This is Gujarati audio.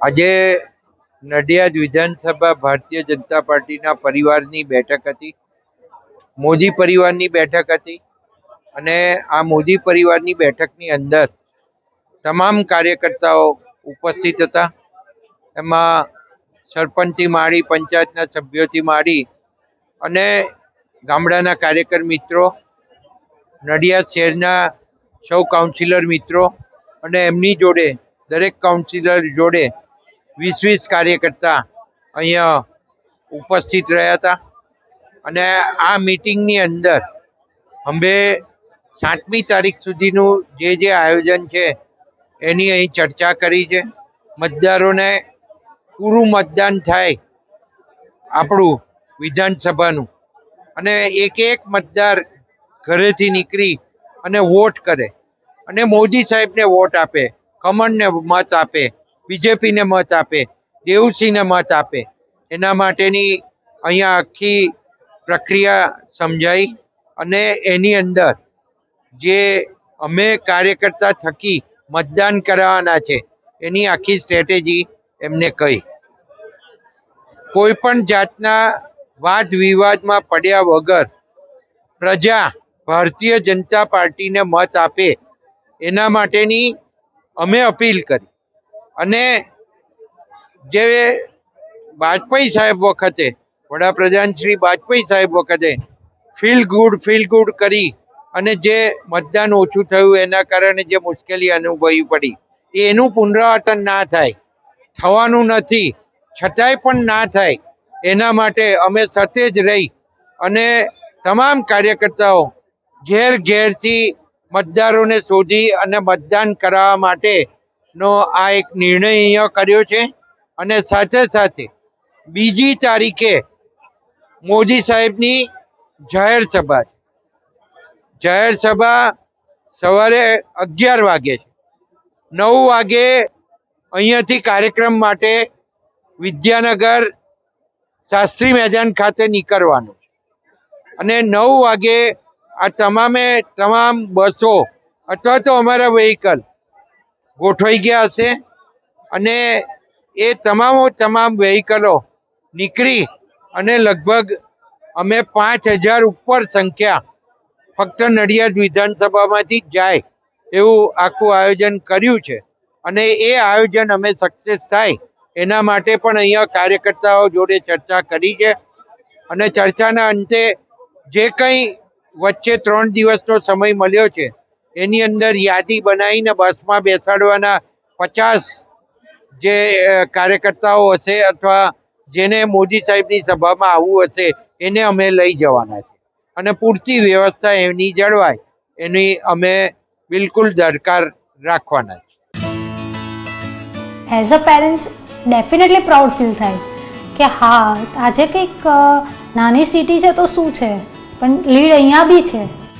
આજે નડિયાદ વિધાનસભા ભારતીય જનતા પાર્ટીના પરિવારની બેઠક હતી. મોદી પરિવારની બેઠક હતી અને આ મોદી પરિવારની બેઠકની અંદર તમામ કાર્યકર્તાઓ ઉપસ્થિત હતા. એમાં સરપંચથી માંડી પંચાયતના સભ્યોથી માંડી અને ગામડાના કાર્યકર મિત્રો, નડિયાદ શહેરના સૌ કાઉન્સિલર મિત્રો અને એમની જોડે દરેક કાઉન્સિલર જોડે વીસ વીસ કાર્યકર્તા અહીંયા ઉપસ્થિત રહ્યા હતા. અને આ મિટિંગની અંદર અમે સાતમી તારીખ સુધીનું જે જે આયોજન છે એની અહીં ચર્ચા કરી છે. મતદારોને પૂરું મતદાન થાય આપણું વિધાનસભાનું. અને એક એક મતદાર ઘરેથી નીકળી અને વોટ કરે. અને મોદી સાહેબને વોટ આપે કમળને મત આપે. બીજેપીને મત આપે, દેવસિંહને મત આપે. એના માટેની અહીંયા આખી પ્રક્રિયા સમજાઈ અને એની અંદર જે અમે કાર્યકર્તા થકી મતદાન કરાવવાના છે, એની આખી સ્ટ્રેટેજી એમને કહી. કોઈ પણ જાતના વાદ વિવાદમાં પડ્યા વગર પ્રજા ભારતીય જનતા પાર્ટીને મત આપે, એના માટેની અમે અપીલ કરી. અને જે વાજપેયી સાહેબ વખતે, વડાપ્રધાન શ્રી વાજપેયી સાહેબ વખતે ફીલ ગુડ ફીલ ગુડ કરી અને જે મતદાન ઓછું થયું એના કારણે જે મુશ્કેલી અનુભવી પડી એનું પુનરાવર્તન ના થાય, થવાનું નથી, છતાંય પણ ના થાય, એના માટે અમે સતેજ રહી અને તમામ કાર્યકર્તાઓ ઘેર ઘેરથી મતદારોને શોધી અને મતદાન કરાવવા માટેનો આ એક નિર્ણય અહીંયા કર્યો છે. અને સાથે સાથે બીજી તારીખે મોદી સાહેબની જાહેર સભા છે. જાહેર સભા સવારે અગિયાર વાગે છે. નવ વાગે અહીંયાથી કાર્યક્રમ માટે વિદ્યાનગર શાસ્ત્રી મેદાન ખાતે નીકળવાનું છે. અને નવ વાગે આ તમામે તમામ બસો અથવા તો અમારા વ્હીકલ ગોઠવાઈ ગયા હશે અને એ તમામો તમામ વેહિકલો નીકળી અને લગભગ અમે પાંચ હજાર ઉપર સંખ્યા ફક્ત નડિયાદ વિધાનસભામાંથી જાય એવું આખું આયોજન કર્યું છે. અને એ આયોજન અમે સક્સેસ થાય એના માટે પણ અહીંયા કાર્યકર્તાઓ જોડે ચર્ચા કરી છે અને ચર્ચાના અંતે જે કંઈ વચ્ચે ત્રણ દિવસનો સમય મળ્યો છે એની અંદર યાદી બનાવીને બસમાં બેસાડવાના પચાસ જે કાર્યકર્તાઓ હશે અથવા જેને મોદી સાહેબની સભામાં આવવું હશે, એને અમે લઈ જવાના છે. અને પૂરતી વ્યવસ્થા એની જળવાય, એની અમે બિલકુલ દરકાર રાખવાના છે. As a parents definitely proud feel થાય કે હા, આજે કંઈક નાની સિટી છે તો શું છે? પણ લીડ અહીંયા બી છે.